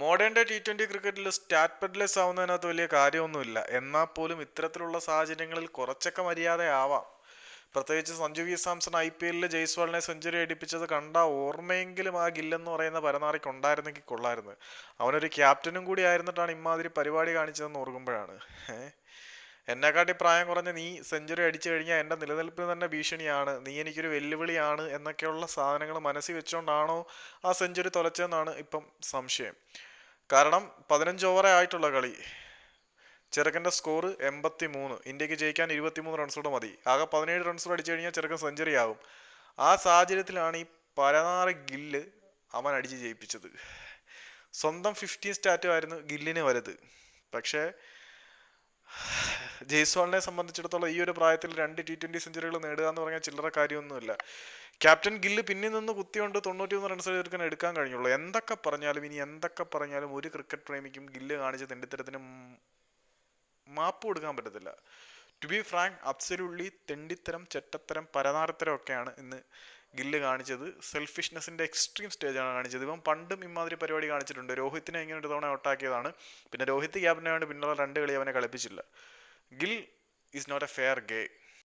Modern day T twenty ക്രിക്കറ്റിൽ stat പെഡ്ലെസ് ആവുന്നതിനകത്ത് വലിയ കാര്യമൊന്നുമില്ല. എന്നാൽ പോലും ഇത്തരത്തിലുള്ള സാഹചര്യങ്ങളിൽ കുറച്ചൊക്കെ മര്യാദയാവാം. പ്രത്യേകിച്ച് Sanju V Samson I P എല്ലിൽ ജയ്സ്വാളിനെ സെഞ്ചുറി അടിപ്പിച്ചത് കണ്ട ഓർമ്മയെങ്കിലും ആ ഗില്ലെന്ന് പറയുന്ന പരനാറിക്ക് ഉണ്ടായിരുന്നെങ്കിൽ കൊള്ളായിരുന്നു അവനൊരു ക്യാപ്റ്റനും കൂടി ആയിരുന്നിട്ടാണ് ഇമാതിരി പരിപാടി കാണിച്ചതെന്ന് ഓർക്കുമ്പോഴാണ്. ഏഹ് എന്നെക്കാട്ടി പ്രായം കുറഞ്ഞ നീ സെഞ്ചുറി അടിച്ചു കഴിഞ്ഞാൽ എന്റെ നിലനിൽപ്പിന് തന്നെ ഭീഷണിയാണ്. നീ എനിക്കൊരു വെല്ലുവിളിയാണ് എന്നൊക്കെയുള്ള സാധനങ്ങൾ മനസ്സിൽ വെച്ചുകൊണ്ടാണോ ആ സെഞ്ചുറി തുലച്ചതെന്നാണ് ഇപ്പം സംശയം. കാരണം പതിനഞ്ച് ഓവറേ ആയിട്ടുള്ള കളി. ചെറുക്കന്റെ സ്കോർ എൺപത്തി മൂന്ന് ഇന്ത്യയ്ക്ക് ജയിക്കാൻ ഇരുപത്തിമൂന്ന് റൺസൂടെ മതി. ആകെ പതിനേഴ് റൺസ് അടിച്ചു കഴിഞ്ഞാൽ ചെറുക്കൻ സെഞ്ചുറി ആവും ആ സാഹചര്യത്തിലാണ് ഈ പരനാറ് ഗില്ല് അവൻ അടിച്ച് ജയിപ്പിച്ചത്. സ്വന്തം ഫിഫ്റ്റീൻ സ്റ്റാറ്റുമായിരുന്നു ഗില്ലിന് വലുത്. പക്ഷേ ജയ്സ്വാളിനെ സംബന്ധിച്ചിടത്തോളം ഈ ഒരു പ്രായത്തിൽ രണ്ട് ടി ട്വന്റി സെഞ്ചുറികൾ നേടുക എന്ന് പറഞ്ഞാൽ ചില്ലറ കാര്യമൊന്നുമില്ല. ക്യാപ്റ്റൻ ഗില്ല് പിന്നിൽ നിന്ന് കുത്തിയുണ്ട് തൊണ്ണൂറ്റി മൂന്ന് റൺസ് എടുക്കാൻ എടുക്കാൻ കഴിഞ്ഞുള്ളൂ. എന്തൊക്കെ പറഞ്ഞാലും ഇനി എന്തൊക്കെ പറഞ്ഞാലും ഒരു ക്രിക്കറ്റ് പ്രേമിക്കും ഗില്ല് കാണിച്ച തെണ്ടിത്തരത്തിന് മാപ്പ് കൊടുക്കാൻ പറ്റത്തില്ല. ടു ബി ഫ്രാങ്ക് അബ്സല്യൂട്ട്ലി തെണ്ടിത്തരം ചെറ്റത്തരം പരനാരത്തരം ഒക്കെയാണ് ഇന്ന് ഗില്ല് കാണിച്ചത്. സെൽഫിഷ്നെസ്സിന്റെ എക്സ്ട്രീം സ്റ്റേജാണ് കാണിച്ചത്. ഇവൻ പണ്ടും ഇമാതിരി പരിപാടി കാണിച്ചിട്ടുണ്ട്. രോഹിത്തിനെ ഇങ്ങനെ ഒരു തവണ ഔട്ടാക്കിയതാണ് പിന്നെ രോഹിത് ക്യാപ്റ്റനായതുകൊണ്ട് പിന്നുള്ള രണ്ട് കളി അവനെ കളിപ്പിച്ചില്ല. Gil is not a fair gay.